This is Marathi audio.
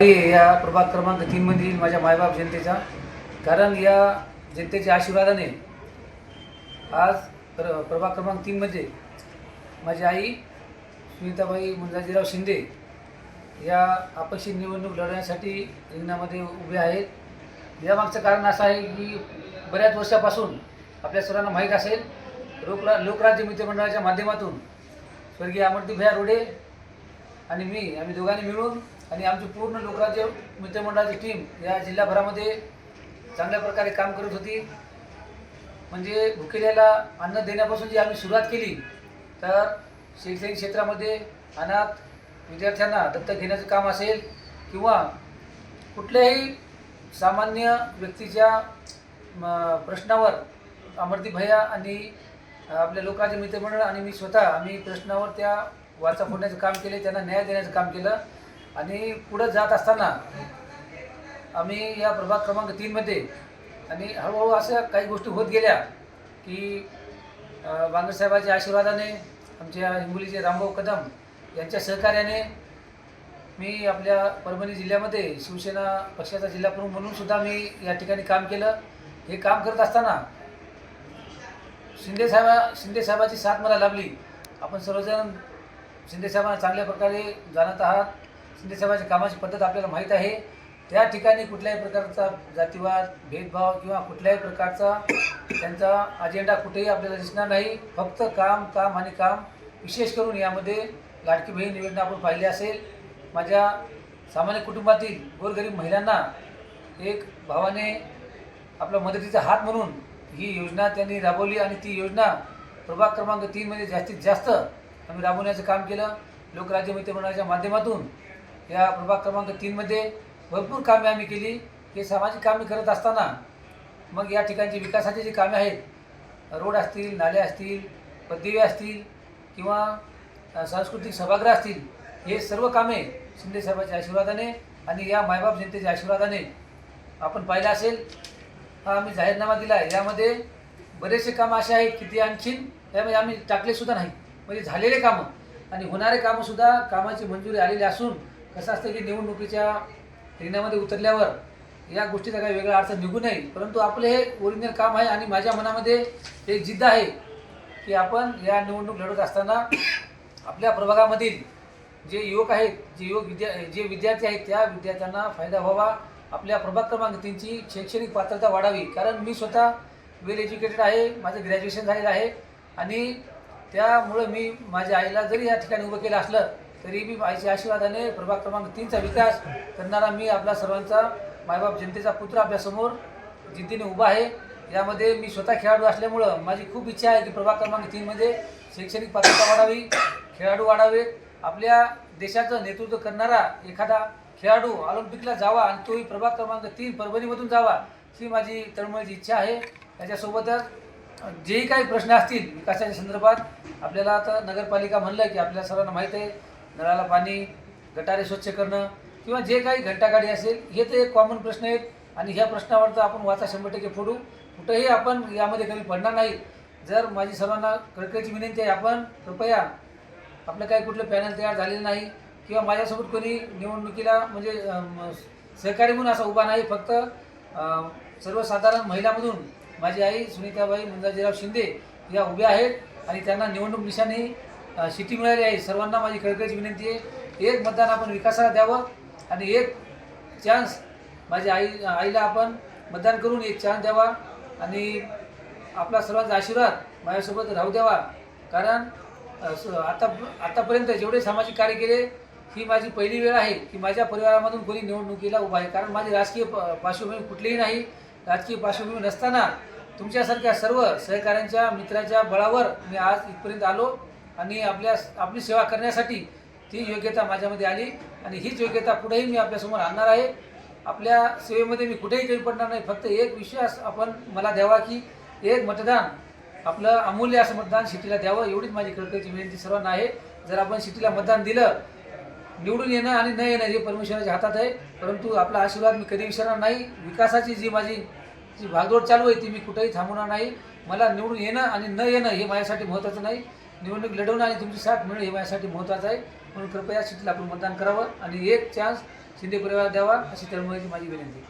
या प्रभाग क्रमांक तीनमधील माझ्या मायबाप जनतेचा. कारण या जनतेच्या आशीर्वादाने आज प्र प्रभाग क्रमांक तीनमध्ये माझी आई सुनीताबाई मुंजाजीराव शिंदे या अपक्षित निवडणूक लढवण्यासाठी रिंगणामध्ये उभे आहेत. यामागचं कारण असं आहे की बऱ्याच वर्षापासून आपल्या सर्वांना माहीत असेल लोकरा लोकराज्य मित्रमंडळाच्या माध्यमातून स्वर्गीय अमरदीप भैया रोडे आणि मी आम्ही दोघांनी मिळून आणि आमची पूर्ण लोकराज्य मित्रमंडळाची टीम या जिल्हाभरामध्ये चांगल्या प्रकारे काम करत होती. म्हणजे भुकेल्याला अन्न देण्यापासून जी आम्ही सुरुवात केली तर शैक्षणिक क्षेत्रामध्ये अनाथ विद्यार्थ्यांना दत्तक घेण्याचं काम असेल किंवा कुठल्याही सामान्य व्यक्तीच्या प्रश्नावर अमरदीप भैया आणि आपल्या लोकांचे मित्रमंडळ आणि मी स्वतः आम्ही प्रश्नावर त्या वाचा फोडण्याचं काम केले त्यांना न्याय देण्याचं काम केलं. आणि पुढं जात असताना आम्ही या प्रभाग क्रमांक तीनमध्ये आणि हळूहळू अशा काही गोष्टी होत गेल्या की बांगरसाहेबाच्या आशीर्वादाने आमच्या हिंगोलीचे रामभाऊ कदम यांच्या सहकार्याने मी आपल्या परभणी जिल्ह्यामध्ये शिवसेना पक्षाचा जिल्हाप्रमुख म्हणून सुद्धा मी या ठिकाणी काम केलं. हे काम करत असताना शिंदेसाहेबा शिंदेसाहेबाची साथ मला लाभली. आपण सर्वजण शिंदेसाहेबांना चांगल्या प्रकारे जाणत आहात. शिंदेसाहेबांच्या कामाची पद्धत आपल्याला माहीत आहे. त्या ठिकाणी कुठल्याही प्रकारचा जातीवाद भेदभाव किंवा कुठल्याही प्रकारचा त्यांचा अजेंडा कुठेही आपल्याला दिसणार नाही. फक्त काम काम आणि काम. विशेष करून यामध्ये लाडकी बहीण योजना आपण पाहिली असेल. माझ्या सामान्य कुटुंबातील गोरगरीब महिलांना एक भावाने आपला मदतीचा हात म्हणून ही योजना त्यांनी राबवली आणि ती योजना प्रभाग क्रमांक तीनमध्ये जास्तीत जास्त आम्ही राबवण्याचं काम केलं. लोकराज्य मित्रमंडळाच्या माध्यमातून या प्रभाग क्रमांक तीनमध्ये भरपूर कामे आम्ही केली. हे सामाजिक कामे करत असताना मग या ठिकाणची विकासाची जी कामे आहेत रोड असतील नाले असतील पददिवे असतील किंवा सांस्कृतिक सभागृह असतील हे सर्व कामे शिंदे साहेबांच्या आशीर्वादाने आणि या मायबाप जनतेच्या आशीर्वादाने आपण पाहिलं असेल. हा आम्ही जाहीरनामा दिला आहे यामध्ये बरेचसे कामं असे आहेत की ते आणखीन त्यामध्ये आम्ही टाकले सुद्धा नाही म्हणजे झालेले कामं. आणि होणारे कामंसुद्धा कामाची मंजुरी आलेली असून कसं असतं की निवडणुकीच्या रिंगणामध्ये उतरल्यावर या गोष्टीचा काही वेगळा अर्थ निघू नये. परंतु आपलं हे ओरिजिनल काम आहे आणि माझ्या मनामध्ये एक जिद्द आहे की आपण या निवडणूक लढत असताना आपल्या प्रभागामधील जे युवक आहेत जे युवक विद्या जे विद्यार्थी आहेत त्या विद्यार्थ्यांना फायदा व्हावा. आपल्या प्रभाग क्रमांक तीनची शैक्षणिक पात्रता वाढावी. कारण मी स्वतः वेल एज्युकेटेड आहे माझं ग्रॅज्युएशन झालेलं आहे. आणि त्यामुळं मी माझ्या आईला जरी या ठिकाणी उभं केलं असलं तरी मी आईच्या आशीर्वादाने प्रभाग क्रमांक तीनचा विकास करणारा मी आपला सर्वांचा मायबाप जनतेचा पुत्र आपल्यासमोर जिद्दीने उभा आहे. यामध्ये मी स्वतः खेळाडू असल्यामुळं माझी खूप इच्छा आहे की प्रभाग क्रमांक तीनमध्ये शैक्षणिक पात्रता वाढावी खेळाडू वाढावेत आपल्या देशाचं नेतृत्व करणारा एखादा खेळाडू ऑलिम्पिकला जावा आणि तोही प्रभाग क्रमांक तीन परभणीमधून जावा ही माझी तळमळीची इच्छा आहे. त्याच्यासोबतच जेही काही प्रश्न असतील विकासाच्या संदर्भात आपल्याला आता नगरपालिका म्हणलं की आपल्या सर्वांना माहीत आहे नळाला पाणी गटारे स्वच्छ करणं किंवा जे काही घंटागाडी असेल हे तर एक कॉमन प्रश्न आहेत आणि ह्या प्रश्नावर तर आपण वाचा शंभर टक्के फोडू. कुठंही आपण यामध्ये कमी पडणार नाही. जर माझी सर्वांना कळकळीची विनंती आहे आपण कृपया आपलं काही कुठलं पॅनल तयार झालेलं नाही किंवा माझ्यासोबत कोणी निवडणुकीला म्हणजे सहकारी म्हणून असा उभा नाही फक्त सर्वसाधारण महिलामधून माझी आई सुनीताबाई मुंजाजीराव शिंदे या उभ्या आहेत. आणि त्यांना निवडणूक निशाने अ, शिटी मिळाली आहे. सर्वांना माझी खळखळीची विनंती आहे. एक मतदान आपण विकासाला द्यावं आणि एक चान्स माझ्या आई आईला आपण मतदान करून एक चान्स द्यावा आणि आपला सर्वांचा आशीर्वाद माझ्यासोबत राहू द्यावा. कारण स- आता आतापर्यंत जेवढे सामाजिक कार्य केले ही माझी पहिली वेळ आहे की माझ्या परिवारामधून कोणी निवडणुकीला उभा आहे. कारण माझी राजकीय पार्श्वभूमी कुठलीही नाही. राजकीय पार्श्वभूमी नसताना तुमच्यासारख्या सर्व सहकाऱ्यांच्या मित्राच्या बळावर मी आज इथपर्यंत आलो आणि आपल्या आपली सेवा करण्यासाठी ती योग्यता माझ्यामध्ये आली आणि हीच योग्यता पुढेही मी आपल्यासमोर आणणार आहे. आपल्या सेवेमध्ये मी कुठेही कमी पडणार नाही. फक्त एक विश्वास आपण मला द्यावा की एक मतदान आपलं अमूल्य असं मतदान सिटीला द्यावं एवढीच माझी कळकळीची विनंती सर्वांना आहे. जर आपण सिटीला मतदान दिलं निवडून येणं आणि न येणं हे परमेश्वराच्या हातात आहे. परंतु आपला आशीर्वाद मी कधी विसरणार नाही. विकासाची जी माझी जी भागदौड चालू आहे ती मी कुठेही थांबवणार नाही. मला निवडून येणं आणि न येणं हे माझ्यासाठी महत्त्वाचं नाही. निवडणूक लढवणं आणि तुमची साथ मिळणं हे माझ्यासाठी महत्त्वाचं आहे. म्हणून कृपया सिटीला आपण मतदान करावं आणि एक चान्स शिंदे परिवार द्यावा अशी तळमळीची माझी विनंती